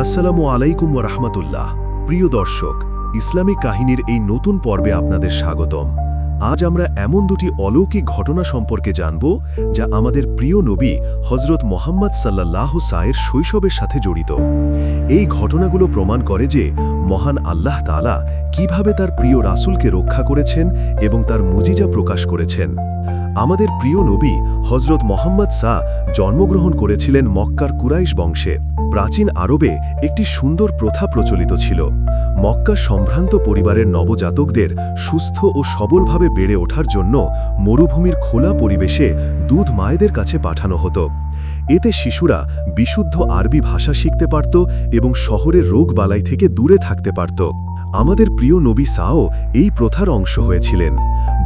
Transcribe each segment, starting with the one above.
আসসালামু আলাইকুম রহমতুল্লাহ। প্রিয় দর্শক ইসলামিক কাহিনীর এই নতুন পর্বে আপনাদের স্বাগতম। আজ আমরা এমন দুটি অলৌকিক ঘটনা সম্পর্কে জানব, যা আমাদের প্রিয় নবী হজরত মোহাম্মদ সাল্লাহ সায়ের শৈশবের সাথে জড়িত। এই ঘটনাগুলো প্রমাণ করে যে মহান আল্লাহ তালা কীভাবে তার প্রিয় রাসূলকে রক্ষা করেছেন এবং তার মুজিজা প্রকাশ করেছেন। আমাদের প্রিয় নবী হজরত মোহাম্মদ সা জন্মগ্রহণ করেছিলেন মক্কার কুরাইশ বংশে। প্রাচীন আরবে একটি সুন্দর প্রথা প্রচলিত ছিল। মক্কা সম্ভ্রান্ত পরিবারের নবজাতকদের সুস্থ ও সবলভাবে বেড়ে ওঠার জন্য মরুভূমির খোলা পরিবেশে দুধ মায়েদের কাছে পাঠানো হতো। এতে শিশুরা বিশুদ্ধ আরবি ভাষা শিখতে পারত এবং শহরের রোগবালাই থেকে দূরে থাকতে পারত। আমাদের প্রিয় নবী সাও এই প্রথার অংশ হয়েছিলেন।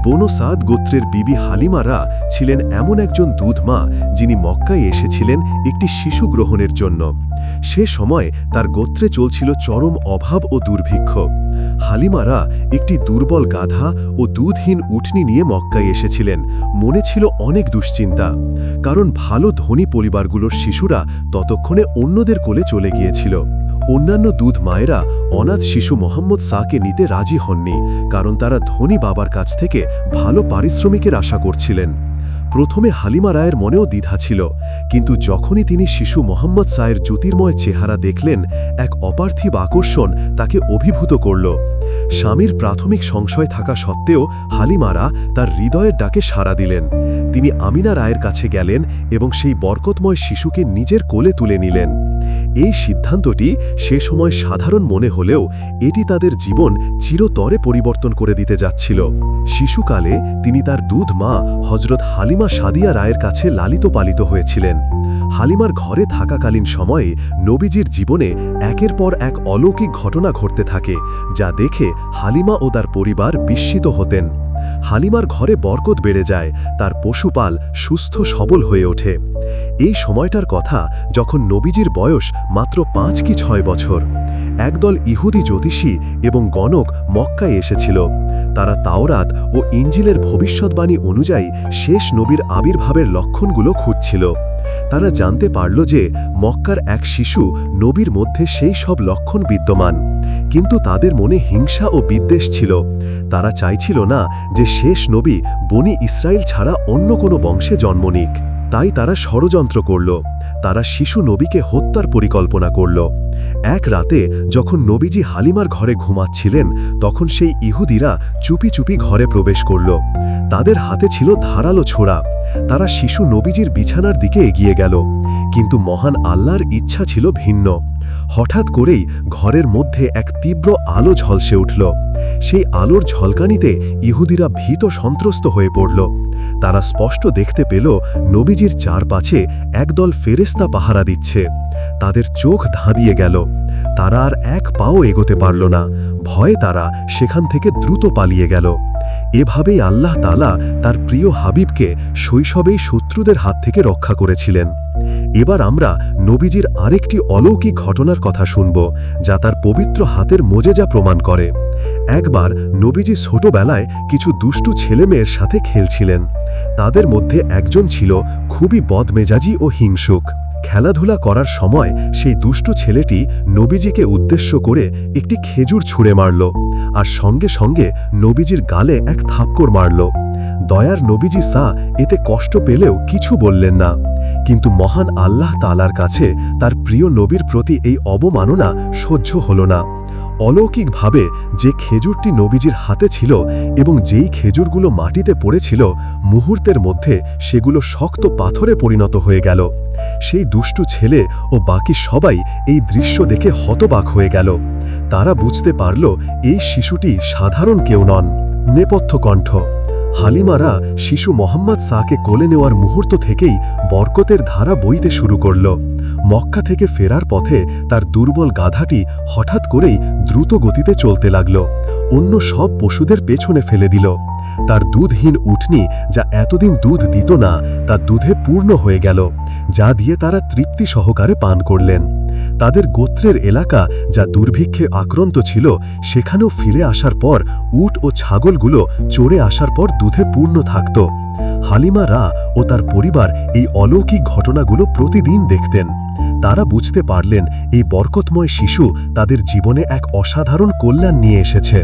বনো সাদ গোত্রের বিবি হালিমারা ছিলেন এমন একজন দুধ মা যিনি মক্কায় এসেছিলেন একটি শিশু গ্রহণের জন্য। সে সময় তার গোত্রে চলছিল চরম অভাব ও দুর্ভিক্ষ। হালিমারা একটি দুর্বল গাধা ও দুধহীন উঠনি নিয়ে মক্কায় এসেছিলেন। মনে ছিল অনেক দুশ্চিন্তা, কারণ ভালো ধনী পরিবারগুলোর শিশুরা ততক্ষণে অন্যদের কোলে চলে গিয়েছিল। অন্যান্য দুধ মায়েরা অনাথ শিশু মোহাম্মদ সাকে নিতে রাজি হননি, কারণ তারা ধনী বাবার কাছ থেকে ভালো পারিশ্রমিকের আশা করছিলেন। প্রথমে হালিমা রায়ের মনেও দ্বিধা ছিল, কিন্তু যখনই তিনি শিশু মোহাম্মদ সায়ের জ্যোতির্ময় চেহারা দেখলেন, এক অপার্থিব আকর্ষণ তাকে অভিভূত করল। স্বামীর প্রাথমিক সংশয় থাকা সত্ত্বেও হালিমারা তার হৃদয়ের ডাকে সাড়া দিলেন। তিনি আমিনা রায়ের কাছে গেলেন এবং সেই বরকতময় শিশুকে নিজের কোলে তুলে নিলেন। এই সিদ্ধান্তটি সে সময় সাধারণ মনে হলেও এটি তাদের জীবন চিরতরে পরিবর্তন করে দিতে যাচ্ছিল। শিশুকালে তিনি তার দুধ মা হজরত হালিমা সাদিয়া রায়ের কাছে লালিত পালিত হয়েছিলেন। হালিমার ঘরে থাকাকালীন সময়ে নবীজির জীবনে একের পর এক অলৌকিক ঘটনা ঘটতে থাকে, যা দেখে হালিমা ও তার পরিবার বিস্মিত হতেন। হালিমার ঘরে বরকত বেড়ে যায়, তার পশুপাল সুস্থ সবল হয়ে ওঠে। এই সময়টার কথা যখন নবীজির বয়স মাত্র পাঁচ কি ছয় বছর। একদল ইহুদি জ্যোতিষী এবং গণক মক্কায় এসেছিল। তারা তাওরাত ও ইঞ্জিলের ভবিষ্যৎবাণী অনুযায়ী শেষ নবীর আবির্ভাবের লক্ষণগুলো খুঁজছিল। তারা জানতে পারল যে মক্কার এক শিশু নবীর মধ্যে সেই সব লক্ষণ বিদ্যমান। কিন্তু তাদের মনে হিংসা ও বিদ্বেষ ছিল। তারা চাইছিল না যে শেষ নবী বনি ইসরায়েল ছাড়া অন্য কোনো বংশে জন্ম নিক। তাই তারা ষড়যন্ত্র করল। তারা শিশু নবীকে হত্যার পরিকল্পনা করল। এক রাতে যখন নবীজি হালিমার ঘরে ঘুমাচ্ছিলেন, তখন সেই ইহুদিরা চুপি চুপি ঘরে প্রবেশ করল। তাদের হাতে ছিল ধারালো ছোড়া। তারা শিশু নবীজির বিছানার দিকে এগিয়ে গেল। কিন্তু মহান আল্লাহর ইচ্ছা ছিল ভিন্ন। হঠাৎ করেই ঘরের মধ্যে এক তীব্র আলো ঝলসে উঠল। সেই আলোর ঝলকানিতে ইহুদিরা ভীত সন্ত্রস্ত হয়ে পড়ল। তারা স্পষ্ট দেখতে পেল নবীজির চারপাশে একদল ফেরেস্তা পাহারা দিচ্ছে। তাদের চোখ ধাঁধিয়ে গেল। তারা আর এক পাও এগোতে পারল না। ভয়ে তারা সেখান থেকে দ্রুত পালিয়ে গেল। এভাবেই আল্লাহ তালা তার প্রিয় হাবিবকে শৈশবেই শত্রুদের হাত থেকে রক্ষা করেছিলেন। এবার আমরা নবীজির আরেকটি অলৌকিক ঘটনার কথা শুনব, যা তার পবিত্র হাতের মোজেজা প্রমাণ করে। একবার নবীজি ছোটবেলায় কিছু দুষ্টু ছেলেমেয়ের সাথে খেলছিলেন। তাদের মধ্যে একজন ছিল খুবই বদমেজাজি ও হিংসুক। খেলাধুলা করার সময় সেই দুষ্টু ছেলেটি নবীজিকে উদ্দেশ্য করে একটি খেজুর ছুঁড়ে মারল। আর সঙ্গে সঙ্গে নবীজির গালে এক থাপ্পড় মারল। দয়ার নবীজি সা এতে কষ্ট পেলেও কিছু বললেন না। কিন্তু মহান আল্লাহ তালার কাছে তার প্রিয় নবীর প্রতি এই অবমাননা সহ্য হল না। অলৌকিকভাবে যে খেজুরটি নবীজির হাতে ছিল এবং যেই খেজুরগুলো মাটিতে পড়েছিল, মুহূর্তের মধ্যে সেগুলো শক্ত পাথরে পরিণত হয়ে গেল। সেই দুষ্টু ছেলে ও বাকি সবাই এই দৃশ্য দেখে হতবাক হয়ে গেল। তারা বুঝতে পারল, এই শিশুটি সাধারণ কেউ নন, নেপথ্য কণ্ঠ। হালিমারা শিশু মোহাম্মদ সাকে কোলে নেওয়ার মুহূর্ত থেকেই বরকতের ধারা বইতে শুরু করল। মক্কা থেকে ফেরার পথে তার দুর্বল গাধাটি হঠাৎ করেই দ্রুত গতিতে চলতে লাগল। অন্য সব পশুদের পেছনে ফেলে দিল। তার দুধহীন উঠনি যা এতদিন দুধ দিত না, তা দুধে পূর্ণ হয়ে গেল, যা দিয়ে তারা তৃপ্তি সহকারে পান করলেন। তাদের গোত্রের এলাকা যা দুর্ভিক্ষে আক্রান্ত ছিল, সেখানেও ফিরে আসার পর উট ও ছাগলগুলো চড়ে আসার পর দুধে পূর্ণ থাকত। হালিমা রা ও তার পরিবার এই অলৌকিক ঘটনাগুলো প্রতিদিন দেখতেন। তারা বুঝতে পারলেন এই বরকতময় শিশু তাদের জীবনে এক অসাধারণ কল্যাণ নিয়ে এসেছে।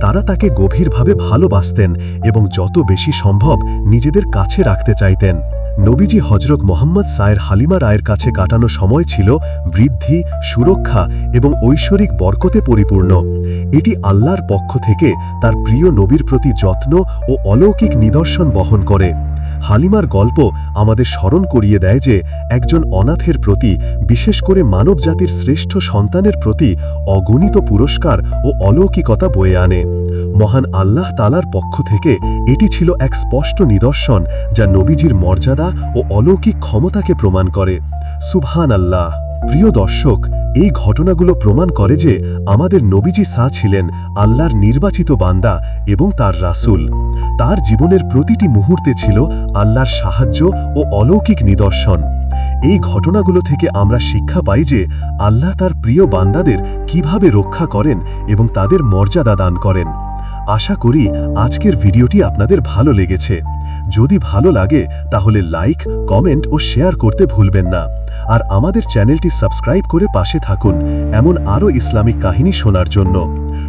তারা তাকে গভীরভাবে ভালোবাসতেন এবং যত বেশি সম্ভব নিজেদের কাছে রাখতে চাইতেন। নবীজি হজরত মোহাম্মদ সায়ের হালিমা রায়ের কাছে কাটানো সময় ছিল বৃদ্ধি, সুরক্ষা এবং ঐশ্বরিক বরকতে পরিপূর্ণ। এটি আল্লাহর পক্ষ থেকে তার প্রিয় নবীর প্রতি যত্ন ও অলৌকিক নিদর্শন বহন করে। হালিমার গল্প আমাদের স্মরণ করিয়ে দেয় যে, একজন অনাথের প্রতি, বিশেষ করে মানবজাতির শ্রেষ্ঠ সন্তানের প্রতি, অগণিত পুরস্কার ও অলৌকিকতা বয়ে আনে। মহান আল্লাহ তালার পক্ষ থেকে এটি ছিল এক স্পষ্ট নিদর্শন যা নবীজির মর্যাদা ও অলৌকিক ক্ষমতাকে প্রমাণ করে। সুবহান আল্লাহ প্রিয় দর্শক, এই ঘটনাগুলো প্রমাণ করে যে আমাদের নবীজি সা ছিলেন আল্লাহর নির্বাচিত বান্দা এবং তার রাসূল। তার জীবনের প্রতিটি মুহূর্তে ছিল আল্লাহর সাহায্য ও অলৌকিক নিদর্শন। এই ঘটনাগুলো থেকে আমরা শিক্ষা পাই যে আল্লাহ তার প্রিয় বান্দাদের কীভাবে রক্ষা করেন এবং তাদের মর্যাদা দান করেন। আশা করি আজকের ভিডিওটি আপনাদের ভালো লেগেছে। যদি ভালো লাগে, তাহলে লাইক, কমেন্ট ও শেয়ার করতে ভুলবেন না। আর আমাদের চ্যানেলটি সাবস্ক্রাইব করে পাশে থাকুন, এমন আরও ইসলামিক কাহিনী শোনার জন্য।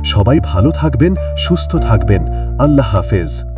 সবাই ভালো থাকবেন, সুস্থ থাকবেন। আল্লাহ হাফেজ।